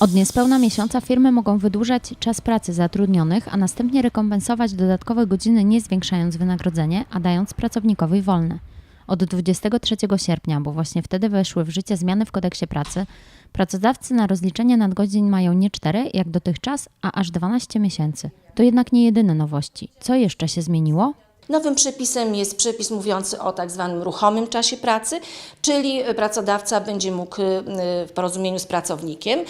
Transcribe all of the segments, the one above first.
Od niespełna miesiąca firmy mogą wydłużać czas pracy zatrudnionych, a następnie rekompensować dodatkowe godziny, nie zwiększając wynagrodzenie, a dając pracownikowi wolne. Od 23 sierpnia, bo właśnie wtedy weszły w życie zmiany w kodeksie pracy, pracodawcy na rozliczenie nadgodzin mają nie 4 jak dotychczas, a aż 12 miesięcy. To jednak nie jedyne nowości. Co jeszcze się zmieniło? Nowym przepisem jest przepis mówiący o tak zwanym ruchomym czasie pracy, czyli pracodawca będzie mógł y, w porozumieniu z pracownikiem y,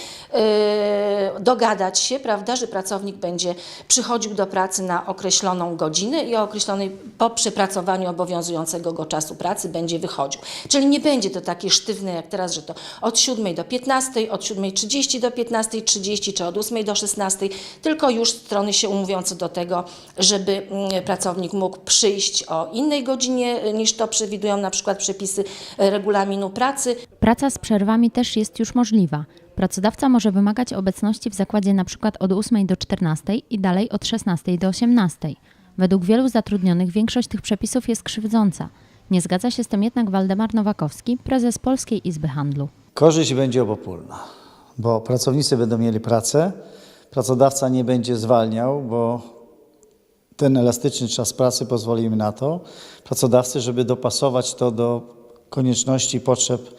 dogadać się, prawda, że pracownik będzie przychodził do pracy na określoną godzinę i o określonej po przepracowaniu obowiązującego go czasu pracy będzie wychodził. Czyli nie będzie to takie sztywne jak teraz, że to od 7 do 15, od 7.30 do 15.30 czy od 8 do 16, tylko już strony się umówią co do tego, żeby mm, pracownik mógł przyjść o innej godzinie y, niż to przewidują na przykład przepisy y, regulaminu pracy, Praca z przerwami też jest już możliwa. Pracodawca może wymagać obecności w zakładzie np. od 8 do 14 i dalej od 16 do 18. Według wielu zatrudnionych większość tych przepisów jest krzywdząca. Nie zgadza się z tym jednak Waldemar Nowakowski, prezes Polskiej Izby Handlu. Korzyść będzie obopólna, bo pracownicy będą mieli pracę, pracodawca nie będzie zwalniał, bo ten elastyczny czas pracy pozwoli im na to, pracodawcy, żeby dopasować to do konieczności, potrzeb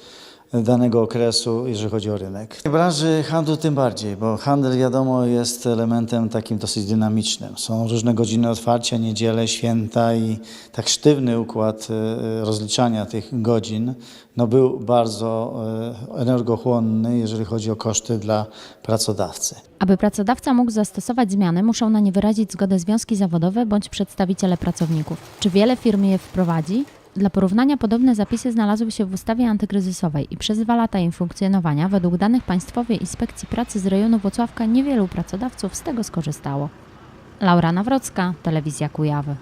danego okresu, jeżeli chodzi o rynek. W branży handlu tym bardziej, bo handel wiadomo jest elementem takim dosyć dynamicznym. Są różne godziny otwarcia, niedziele, święta i tak sztywny układ e, rozliczania tych godzin no był bardzo e, energochłonny, jeżeli chodzi o koszty dla pracodawcy. Aby pracodawca mógł zastosować zmiany, muszą na nie wyrazić zgodę związki zawodowe bądź przedstawiciele pracowników. Czy wiele firm je wprowadzi? Dla porównania podobne zapisy znalazły się w ustawie antykryzysowej i przez dwa lata jej funkcjonowania według danych Państwowej Inspekcji Pracy z rejonu Włocławka niewielu pracodawców z tego skorzystało. Laura Nawrocka, Telewizja Kujawy.